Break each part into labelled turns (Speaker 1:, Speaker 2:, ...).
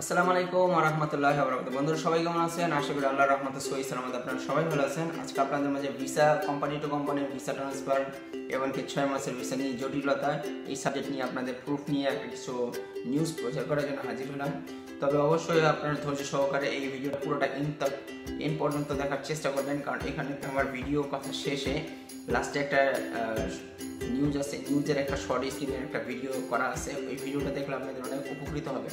Speaker 1: আসসালামু আলাইকুম রহমতুল্লাহ বন্ধুরা, সবাই কেমন আছেন? আশা করি আল্লাহ রহমত সহি সালামত আপনারা সবাই ভালো আছেন। আজকে আপনাদের মাঝে visa company to company visa transfer এবং এমনকি ছয় মাসের ভিসা নিয়ে জটিলতা। এই সাবজেক্ট নিয়ে আপনাদের প্রুফ নিয়ে কিছু নিউজ প্রচার করার জন্য হাজির হলাম। তবে অবশ্যই আপনার ধৈর্য সহকারে এই ভিডিওটা পুরোটা ইন তক ইন পর্যন্ত দেখার চেষ্টা করবেন, কারণ এখানে আমার ভিডিও কথা শেষে লাস্টে একটা নিউজ আছে। নিউজের একটা শর্ট স্ক্রিনের একটা ভিডিও করা আছে। ওই ভিডিওটা দেখলে আপনাদের অনেক উপকৃত হবে।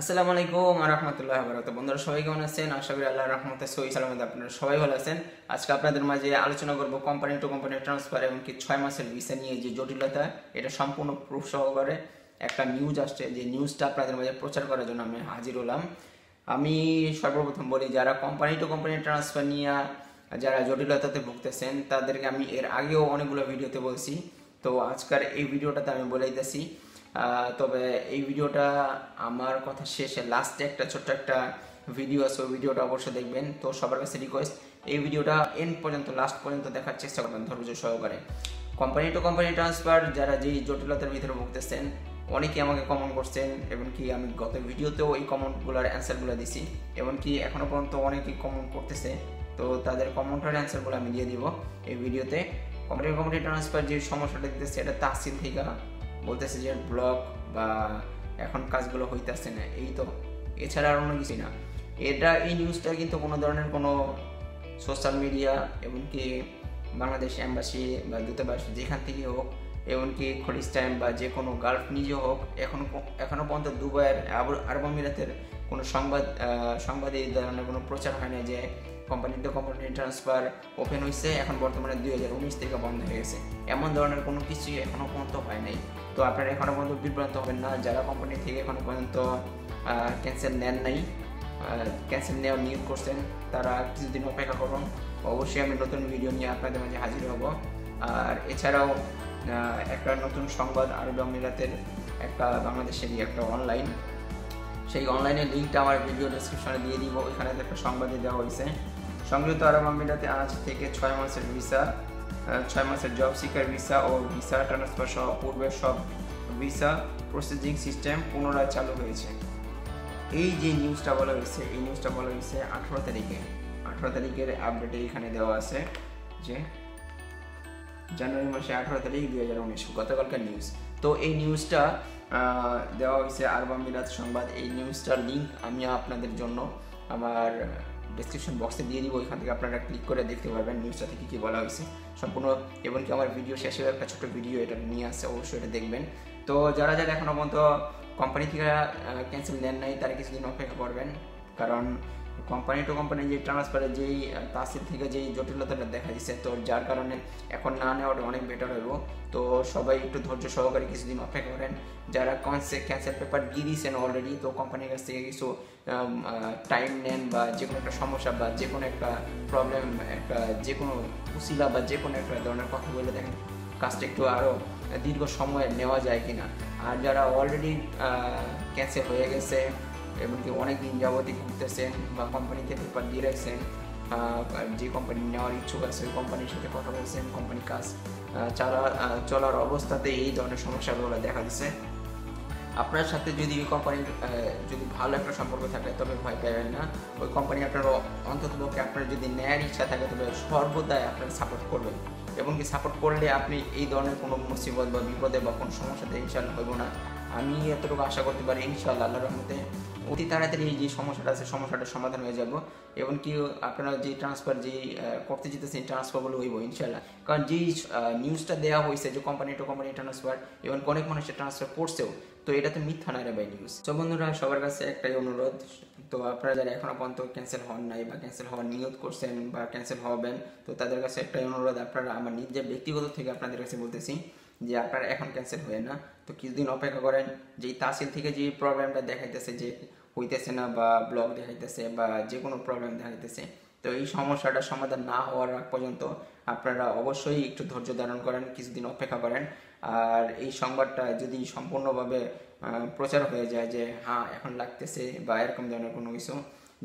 Speaker 1: আসসালামু আলাইকুম রহমতুল্লাহ বারকাত বন্ধুরা, সবাই কেমন আছেন? আশা করি আল্লাহ রহমতে সহি সালামত আপনারা সবাই ভালো আছেন। আজকে আপনাদের মাঝে আলোচনা করব কোম্পানি টু কোম্পানি ট্রান্সফার এমনকি ছয় মাসের ভিসা নিয়ে যে জটিলতা, এটা সম্পূর্ণ প্রুফ সহকারে। একটা নিউজ আসছে, যে নিউজটা আপনাদের মাঝে প্রচার করার জন্য আমি হাজির হলাম। আমি সর্বপ্রথম বলি, যারা কোম্পানি টু কোম্পানি ট্রান্সফার নিয়ে যারা জটিলতাতে ভুগতেছেন, তাদেরকে আমি এর আগেও অনেকগুলো ভিডিওতে বলছি। তো আজকের এই ভিডিওটাতে আমি বলাইতেছি তবে এই ভিডিওটা আমার কথা শেষে লাস্টে একটা ছোট্ট একটা ভিডিও আছে, ওই ভিডিওটা অবশ্যই দেখবেন। তো সবার কাছে রিকোয়েস্ট এই ভিডিওটা এন্ড পর্যন্ত লাস্ট পর্যন্ত দেখার চেষ্টা করবেন ধৈর্য সহকারে। কোম্পানি টু কোম্পানি ট্রান্সফার যারা যেই জটিলতার ভিতরে ভুগতেছেন অনেকে আমাকে কমেন্ট করছেন, এমনকি আমি গত ভিডিওতেও এই কমেন্টগুলোর অ্যান্সারগুলো দিছি। এমনকি এখনও পর্যন্ত অনেকেই কমেন্ট করতেছে, তো তাদের কমেন্টের অ্যান্সারগুলো আমি দিয়ে দিব এই ভিডিওতে। কোম্পানি কোম্পানি ট্রান্সফার যে সমস্যাটা দিতেছে, এটা তাহসিল থেকে বলতেছে যে ব্লক বা এখন কাজগুলো হইতেছে না, এই তো। এছাড়া আর অন্য কিছুই না। এটা এই নিউজটা কিন্তু কোনো ধরনের কোনো সোশ্যাল মিডিয়া এমনকি বাংলাদেশ অ্যাম্বাসি বা দূতাবাস যেখান থেকে হোক এমনকি খলিস্টাইন বা যে কোনো গালফ নিজে হোক এখনও এখনও পর্যন্ত দুবাইয়ের আরব আমিরাতের কোনো সংবাদ সংবাদে এই ধরনের কোনো প্রচার হয় না যে company to company transfer open হয়েছে এখন বর্তমানে দুই হাজার উনিশ থেকে বন্ধ হয়ে গেছে। এমন ধরনের কোনো কিছুই এখনও পর্যন্ত হয় নাই। তো আপনারা এখনও পর্যন্ত বিভ্রান্ত হবেন না, যারা কোম্পানি থেকে এখনও পর্যন্ত ক্যান্সেল নেন নাই ক্যান্সেল নেওয়ার নিয়োগ করছেন, তারা কিছুদিন অপেক্ষা করুন। অবশ্যই আমি নতুন ভিডিও নিয়ে আপনাদের মাঝে হাজির হব। আর এছাড়াও একটা নতুন সংবাদ আরব আমিরাতের একটা বাংলাদেশেরই একটা অনলাইন সেই অনলাইনের লিঙ্কটা আমার ভিডিও ডিসক্রিপশনে দিয়ে দিব। ওইখানে একটা সংবাদে দেওয়া হয়েছে। সংযুক্ত আরব আমিরাতে আজ থেকে ছয় মাসের ভিসা ছয় মাসের জব সিকার ভিসা ও ভিসা ট্রান্সফার সহ পূর্বের সব ভিসা প্রসেসিং সিস্টেম পুনরায় চালু হয়েছে। এই যে নিউজটা বলা হয়েছে, এই নিউজটা বলা হয়েছে আঠারো তারিখে। আঠারো তারিখের আপডেটে এখানে দেওয়া আছে যে জানুয়ারি মাসে আঠারো তারিখ দুই হাজার উনিশ, গতকালকার নিউজ তো এই নিউজটা দেওয়া হয়েছে আরব আমিরাত সংবাদ। এই নিউজটার লিঙ্ক আমি আপনাদের জন্য আমার ডিসক্রিপশন বক্সে দিয়ে দিব। ওইখান থেকে আপনারা ক্লিক করে দেখতে পারবেন নিউজটা থেকে কী বলা হয়েছে। সম্পূর্ণ, এমনকি আমার ভিডিও শেষেও একটা ছোটো ভিডিও এটা নিয়ে আসছে, অবশ্যই এটা দেখবেন। তো যারা যারা এখনও পর্যন্ত কোম্পানি থেকে ক্যান্সেল নেন নাই, তারা কিছুদিন অপেক্ষা করবেন। কারণ কোম্পানি টু কোম্পানি যে ট্রান্সফারের যেই তাসিল থেকে যেই জটিলতাটা দেখা দিচ্ছে তো যার কারণে এখন না নেওয়াটা অনেক বেটার হইব। তো সবাই একটু ধৈর্য সহকারে কিছুদিন অপেক্ষা করেন। যারা কনসে ক্যান্সেল পেপার দিয়ে দিয়েছেন অলরেডি তো কোম্পানির কাছ থেকে কিছু টাইম নেন বা যে কোনো একটা সমস্যা বা যে কোনো একটা প্রবলেম একটা যে কোনো উসিলা বা যে কোনো একটা ধরনের কথা বলে দেখেন, কাজটা একটু আরও দীর্ঘ সময় নেওয়া যায় কিনা। আর যারা অলরেডি ক্যান্সেল হয়ে গেছে এমনকি অনেক দিন যাবতই ঘুরতেছেন বা কোম্পানিতে পেপার দিয়ে রাখছেন যে কোম্পানি নেওয়ার ইচ্ছুক আছে, ওই কোম্পানির সাথে কথা বলছেন কোম্পানি কাজ চালা চলার অবস্থাতে এই ধরনের সমস্যাগুলো দেখা দিচ্ছে আপনার সাথে যদি ওই কোম্পানির যদি ভালো একটা সম্পর্ক থাকে, তবে ভয় পাবেন না। ওই কোম্পানি আপনার অন্তত পক্ষে আপনার যদি নেয়ার ইচ্ছা থাকে, তবে সর্বদাই আপনার সাপোর্ট করবেন। এবং কি সাপোর্ট করলে আপনি এই ধরনের কোনো মুসিবত বা বিপদে বা কোনো সমস্যাতে ইনশাল্লাহ হইব না। আমি এতটুকু আশা করতে পারি ইনশাল্লাহ আল্লাহর রহমতে অতি তাড়াতাড়ি যে সমস্যাটা আছে, সমস্যাটার সমাধান হয়ে যাব। এবং কি আপনারা যে ট্রান্সফার যে করতে যেতেছেন ট্রান্সফারগুলো হইব ইনশাল্লাহ কারণ যেই নিউজটা দেওয়া হয়েছে যে কোম্পানি টু কোম্পানি ট্রান্সফার এবং অনেক মানুষের ট্রান্সফার করছেও, তো এটা তো মিথ্যা নয় রে নিউজ তো বন্ধুরা, সবার কাছে একটাই অনুরোধ, তো আপনারা যারা এখনও পর্যন্ত ক্যান্সেল হন নাই বা ক্যান্সেল হওয়ার নিয়োগ করছেন বা ক্যান্সেল হবেন, তো তাদের কাছে একটাই অনুরোধ, আপনারা আমার নিজের ব্যক্তিগত থেকে আপনাদের কাছে বলতেছি যে আপনারা এখন ক্যান্সেল হয়ে না। তো কিছুদিন অপেক্ষা করেন যে তাসিল থেকে যে প্রবলেমটা দেখাইতেছে যে হইতেছে না বা ব্লক দেখাইতেছে বা যে কোনো প্রবলেম দেখাইতেছে, তো এই সমস্যাটা সমাধান না হওয়ার আগ পর্যন্ত আপনারা অবশ্যই একটু ধৈর্য ধারণ করেন, কিছুদিন অপেক্ষা করেন। আর এই সংবাদটা যদি সম্পূর্ণভাবে প্রচার হয়ে যায় যে হ্যাঁ এখন লাগতেছে বা এরকম ধরনের কোনো কিছু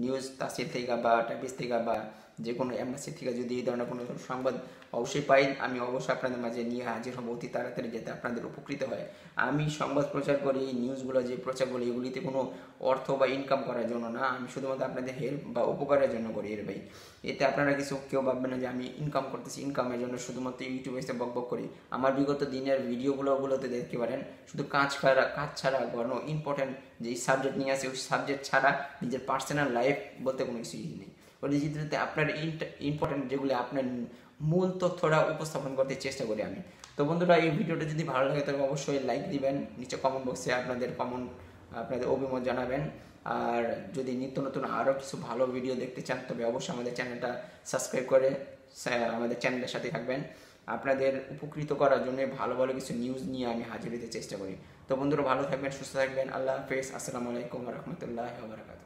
Speaker 1: নিউজ তাসির থেকে বা টাইপিস থেকে বা যে কোনো এম্বাসি থেকে যদি এই ধরনের কোনো সংবাদ অবশ্যই পাই, আমি অবশ্যই আপনাদের মাঝে নিয়ে হাজির হব। অতি তাড়াতাড়ি যাতে আপনাদের উপকৃত হয়। আমি সংবাদ প্রচার করি, এই নিউজগুলো যে প্রচার করি এগুলিতে কোনো অর্থ বা ইনকাম করার জন্য না। আমি শুধুমাত্র আপনাদের হেল্প বা উপকারের জন্য করি এর ভাই। এতে আপনারা কিছু কেউ ভাববেন না যে আমি ইনকাম করতেছি। ইনকামের জন্য শুধুমাত্র ইউটিউবে এসে বক বক করি। আমার বিগত দিনের ভিডিওগুলো ওগুলোতে দেখতে পারেন, শুধু কাজ ছাড়া কাজ ছাড়া, কোনো ইম্পর্টেন্ট যে সাবজেক্ট নিয়ে আসে ওই সাবজেক্ট ছাড়া নিজের পার্সোনাল লাইফ বলতে কোনো কিছুই নেই। ডিজিটালতে আপনার ইম্পর্টেন্ট যেগুলি আপনার মূল তথ্যটা উপস্থাপন করতে চেষ্টা করি আমি। তো বন্ধুরা, এই ভিডিওটা যদি ভালো লাগে তবে অবশ্যই লাইক দিবেন। নিচে কমেন্ট বক্সে আপনাদের কমন আপনাদের অভিমত জানাবেন। আর যদি নিত্য নতুন আরও কিছু ভালো ভিডিও দেখতে চান, তবে অবশ্যই আমাদের চ্যানেলটা সাবস্ক্রাইব করে আমাদের চ্যানেলের সাথে থাকবেন। আপনাদের উপকৃত করার জন্য ভালো ভালো কিছু নিউজ নিয়ে আমি হাজির হতে চেষ্টা করি। তো বন্ধুরা, ভালো থাকবেন, সুস্থ থাকবেন। আল্লাহ হাফেজ। আসসালামু আলাইকুম রহমতুল্লাহ বারকাত